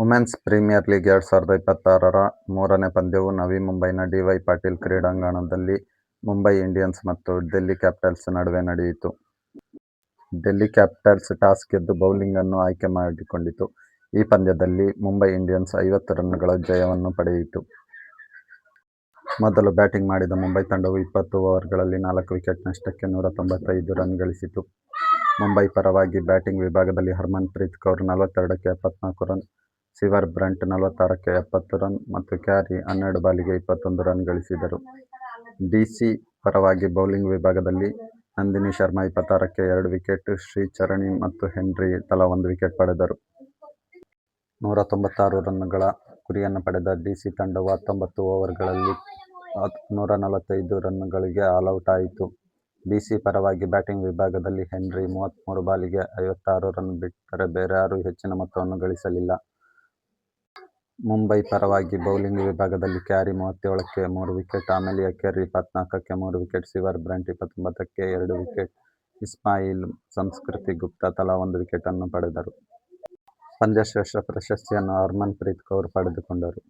Women's premier league ಎರಡು ಸಾವಿರದ ಇಪ್ಪತ್ತಾರರ ಮೂರನೇ ಪಂದ್ಯವು ನವಿ ಮುಂಬೈನ ಡಿ. ವೈ. ಪಾಟೀಲ್ ಕ್ರೀಡಾಂಗಣದಲ್ಲಿ ಮುಂಬೈ ಇಂಡಿಯನ್ಸ್ ಮತ್ತು ಡೆಲ್ಲಿ ಕ್ಯಾಪಿಟಲ್ಸ್ ನಡುವೆ ನಡೆಯಿತು. ಡೆಲ್ಲಿ ಕ್ಯಾಪಿಟಲ್ಸ್ ಟಾಸ್ ಗೆದ್ದು ಬೌಲಿಂಗ್ ಅನ್ನು ಆಯ್ಕೆ ಮಾಡಿಕೊಂಡಿತು. ಈ ಪಂದ್ಯದಲ್ಲಿ ಮುಂಬೈ ಇಂಡಿಯನ್ಸ್ ಐವತ್ತು ರನ್ಗಳ ಜಯವನ್ನು ಪಡೆಯಿತು. ಮೊದಲು ಬ್ಯಾಟಿಂಗ್ ಮಾಡಿದ ಮುಂಬೈ ತಂಡವು ಇಪ್ಪತ್ತು ಓವರ್ಗಳಲ್ಲಿ ನಾಲ್ಕು ವಿಕೆಟ್ ನಷ್ಟಕ್ಕೆ ನೂರ ತೊಂಬತ್ತೈದು ರನ್ ಗಳಿಸಿತು. ಮುಂಬೈ ಪರವಾಗಿ ಬ್ಯಾಟಿಂಗ್ ವಿಭಾಗದಲ್ಲಿ ಹರ್ಮನ್ ಪ್ರೀತ್ ಕೌರ್ ನಲವತ್ತೆರಡಕ್ಕೆ ಎಪ್ಪತ್ನಾಲ್ಕು ರನ್, ಸಿಮರ್ ಬ್ರಂಟ್ ನಲವತ್ತಾರಕ್ಕೆ ಎಪ್ಪತ್ತು ರನ್ ಮತ್ತು ಕ್ಯಾರಿ ಹನ್ನೆರಡು ಬಾಲಿಗೆ ಇಪ್ಪತ್ತೊಂದು ರನ್ ಗಳಿಸಿದರು. ಡಿಸಿ ಪರವಾಗಿ ಬೌಲಿಂಗ್ ವಿಭಾಗದಲ್ಲಿ ನಂದಿನಿ ಶರ್ಮಾ ಇಪ್ಪತ್ತಾರಕ್ಕೆ ಎರಡು ವಿಕೆಟ್, ಶ್ರೀಚರಣಿ ಮತ್ತು ಹೆನ್ರಿ ತಲಾ ಒಂದು ವಿಕೆಟ್ ಪಡೆದರು. ನೂರ ತೊಂಬತ್ತಾರು ರನ್ಗಳ ಗುರಿಯನ್ನು ಪಡೆದ ಡಿಸಿ ತಂಡವು ಹತ್ತೊಂಬತ್ತು ಓವರ್ಗಳಲ್ಲಿ ನೂರ ನಲವತ್ತೈದು ರನ್ಗಳಿಗೆ ಆಲ್ಔಟ್ ಆಯಿತು. ಡಿಸಿ ಪರವಾಗಿ ಬ್ಯಾಟಿಂಗ್ ವಿಭಾಗದಲ್ಲಿ ಹೆನ್ರಿ ಮೂವತ್ತ್ಮೂರು ಬಾಲಿಗೆ ಐವತ್ತಾರು ರನ್ ಬಿಟ್ಟರೆ ಬೇರಾರೂ ಹೆಚ್ಚಿನ ಮೊತ್ತವನ್ನು ಗಳಿಸಲಿಲ್ಲ. ಮುಂಬೈ ಪರವಾಗಿ ಬೌಲಿಂಗ್ ವಿಭಾಗದಲ್ಲಿ ಕ್ಯಾರಿ ಮೂವತ್ತೇಳಕ್ಕೆ ಮೂರು ವಿಕೆಟ್, ಆಮೇಲೆ ಕೆರ್ರಿ ಇಪ್ಪತ್ನಾಲ್ಕಕ್ಕೆ ಮೂರು ವಿಕೆಟ್, ಸಿವರ್ ಬ್ರಂಟ್ ಇಪ್ಪತ್ತೊಂಬತ್ತಕ್ಕೆ ಎರಡು ವಿಕೆಟ್, ಇಸ್ಮಾಯಿಲ್, ಸಂಸ್ಕೃತಿ ಗುಪ್ತಾ ತಲಾ ಒಂದು ವಿಕೆಟನ್ನು ಪಡೆದರು. ಪಂದ್ಯಶ್ರೇಷ್ಠ ಪ್ರಶಸ್ತಿಯನ್ನು ಹರ್ಮನ್ ಪ್ರೀತ್ ಕೌರ್ ಪಡೆದುಕೊಂಡರು.